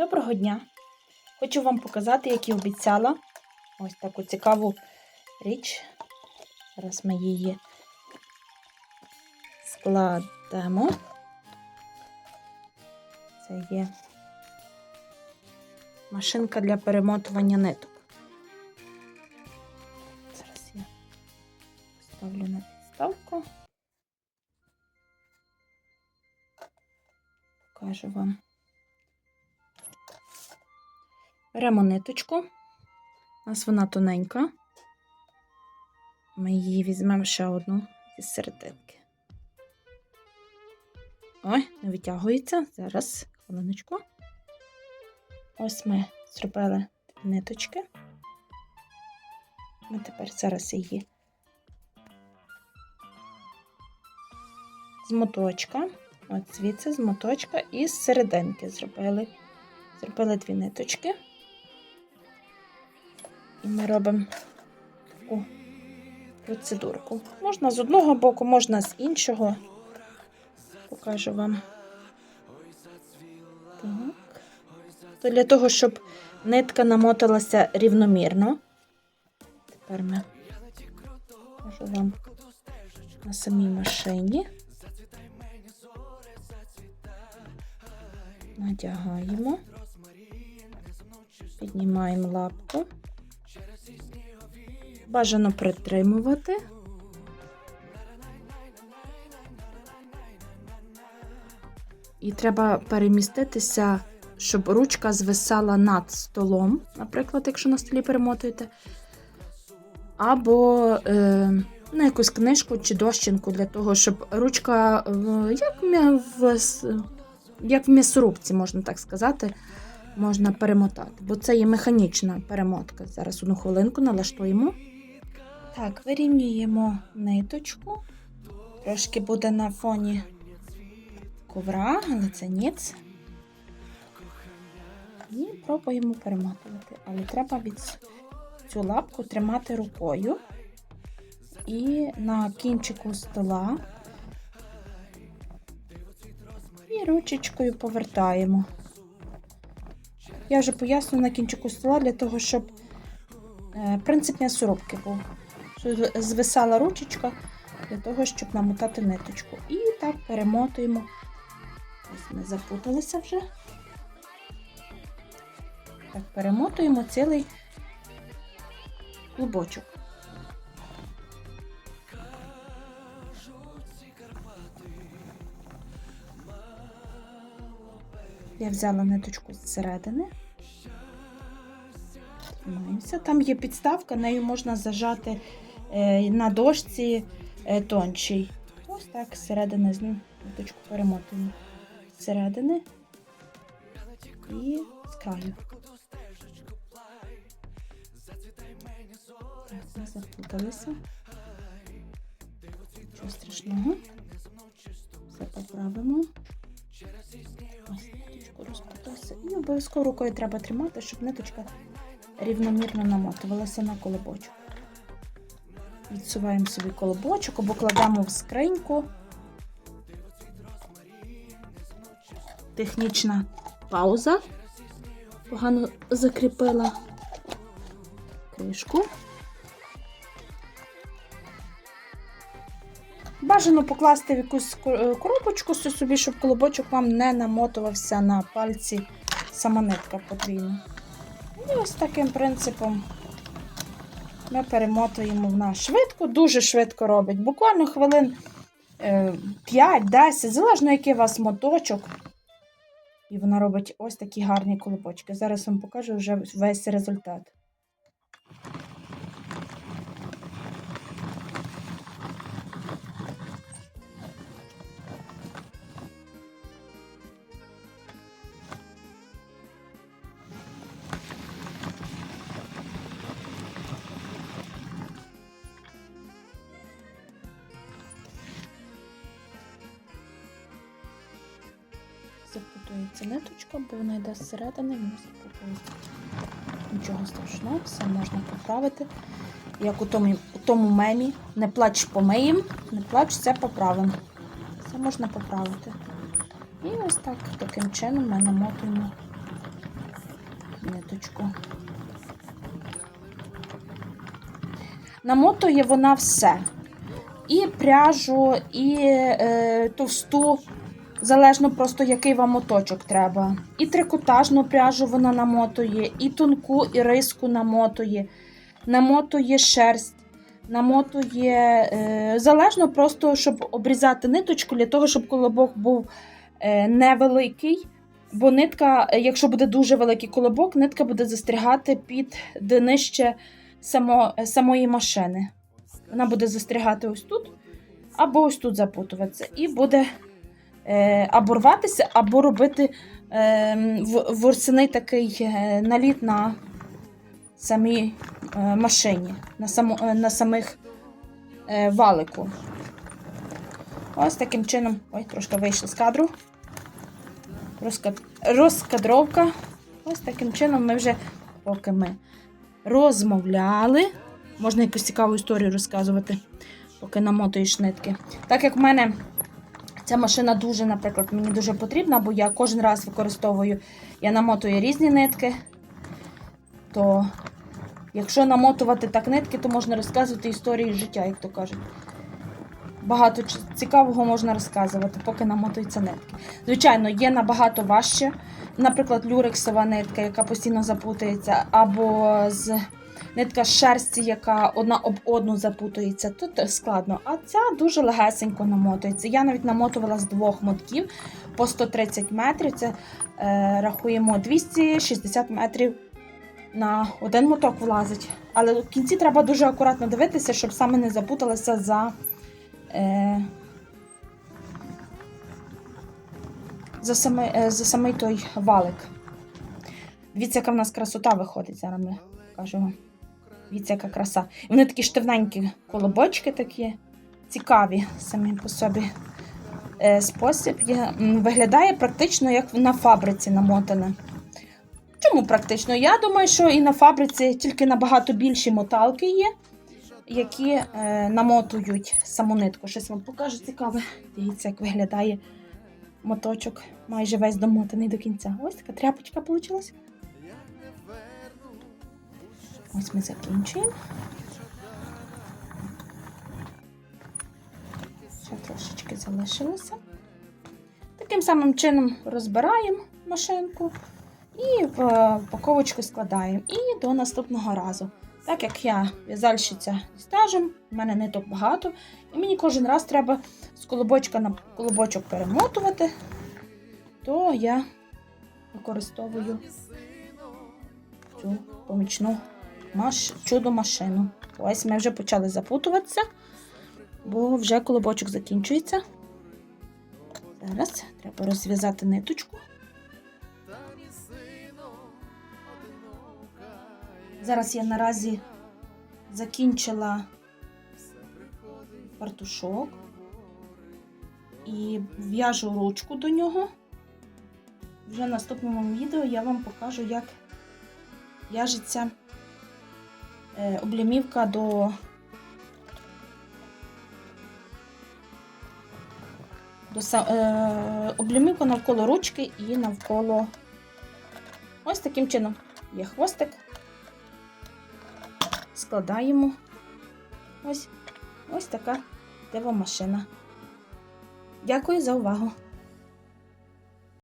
Доброго дня! Хочу вам показати, як і обіцяла, ось таку цікаву річ. Зараз ми її складемо. Це є машинка для перемотування ниток. Зараз я поставлю на підставку. Покажу вам. Беремо ниточку. У нас вона тоненька. Ми її візьмемо ще одну зі серединки. Ой, не витягується. Зараз, хвилиночку. Ось ми зробили ниточки. Ми тепер зараз її з моточка. От звідси з моточка і з серединки зробили. Зробили дві ниточки. Ми робимо таку процедурку. Можна з одного боку, можна з іншого. Покажу вам. Так. То для того, щоб нитка намоталася рівномірно. Тепер ми покажу вам на самій машині. Надягаємо, піднімаємо лапку. Бажано притримувати. І треба переміститися, щоб ручка звисала над столом, наприклад, якщо на столі перемотуєте. Або е, на якусь книжку чи дощинку для того, щоб ручка в, як, в, як в м'ясорубці, можна так сказати, можна перемотати. Бо це є механічна перемотка. Зараз одну хвилинку налаштуємо. Так, вирівнюємо ниточку. Трошки буде на фоні ковра, але це ніц. І пробуємо перемотувати. Але треба від цю лапку тримати рукою. І на кінчику стола. І ручечкою повертаємо. Я вже поясню на кінчику стола для того, щоб е, принцип м'ясорубки був. Звисала ручечка для того, щоб намотати ниточку. І так перемотуємо. Ми запуталися вже. Так, перемотуємо цілий клубочок. Я взяла ниточку зсередини. Там є підставка, нею можна зажати на дошці е, тончий. Ось так зсередини з ниточку перемотуємо. Зсередини і з краю. Так, ми заплуталися. Нічого страшного. Все поправимо. Ось. І обов'язково рукою треба тримати, щоб ниточка рівномірно намотувалася на колобочок. Відсуваємо собі колобочок або кладемо в скриньку. Технічна пауза. Погано закріпила кришку. Бажано покласти в якусь е, коробочку собі, щоб колобочок вам не намотувався на пальці сама нитка подвійно. І ось таким принципом ми перемотуємо в нас швидко, дуже швидко робить. Буквально хвилин е, 5-10, залежно який у вас моточок. І вона робить ось такі гарні колобочки. Зараз вам покажу вже весь результат. Запутується ниточка, бо вона йде зсередини, вона запутується. Нічого страшного, все можна поправити. Як у тому, у тому мемі, не плач помиєм, не плач, все поправимо. Все можна поправити. І ось так, таким чином ми намотуємо ниточку. Намотує вона все. І пряжу, і е, товсту, залежно просто який вам моточок треба. І трикотажну пряжу вона намотує, і тонку, і риску намотує, намотує шерсть, намотує. Е, залежно просто, щоб обрізати ниточку, для того, щоб колобок був е, невеликий. Бо нитка, е, якщо буде дуже великий колобок, нитка буде застрягати під днище само, е, самої машини. Вона буде застрягати ось тут, або ось тут запутуватися. І буде або рватися, або робити е, в- ворсяний такий е, наліт на самій е, машині, на, само, е, на самих е, валику. Ось таким чином. Ой, трошки вийшло з кадру. Розкад... Розкадровка. Ось таким чином ми вже, поки ми розмовляли. Можна якусь цікаву історію розказувати, поки намотуєш нитки. Так як в мене ця машина дуже, наприклад, мені дуже потрібна, бо я кожен раз використовую, я намотую різні нитки, то якщо намотувати так нитки, то можна розказувати історії життя, як то кажуть. Багато цікавого можна розказувати, поки намотуються нитки. Звичайно, є набагато важче. Наприклад, люрексова нитка, яка постійно запутається, або з нитка шерсті, яка одна об одну запутується. Тут складно. А ця дуже легесенько намотується. Я навіть намотувала з двох мотків по 130 метрів. Це е, рахуємо 260 метрів на один моток влазить. Але в кінці треба дуже акуратно дивитися, щоб саме не запуталася за. Е, за, саме, е, за самий той валик. Дивіться, яка в нас красота виходить, зараз ми вам. Дивіться, яка краса. Вони такі штивненькі колобочки такі, цікаві самі по собі. Е, спосіб є, виглядає практично як на фабриці намотане. Чому практично? Я думаю, що і на фабриці тільки набагато більші моталки є, які е, намотують саму нитку. Щось вам покажу цікаве. Дивіться, як виглядає моточок майже весь домотаний до кінця. Ось така тряпочка вийшла. Ось ми закінчуємо. Ще трошечки залишилося. Таким самим чином розбираємо машинку і в упаковочку складаємо. І до наступного разу. Так як я в'язальщиця стажем, в мене ниток багато, і мені кожен раз треба з колобочка на колобочок перемотувати, то я використовую цю помічну маш... чудо-машину. Ось ми вже почали запутуватися, бо вже колобочок закінчується. Зараз треба розв'язати ниточку. Зараз я наразі закінчила фартушок і в'яжу ручку до нього. Вже в наступному відео я вам покажу, як в'яжеться облямівка до, до е, облямівка навколо ручки і навколо ось таким чином є хвостик. Складаємо ось, ось така дива машина. Дякую за увагу!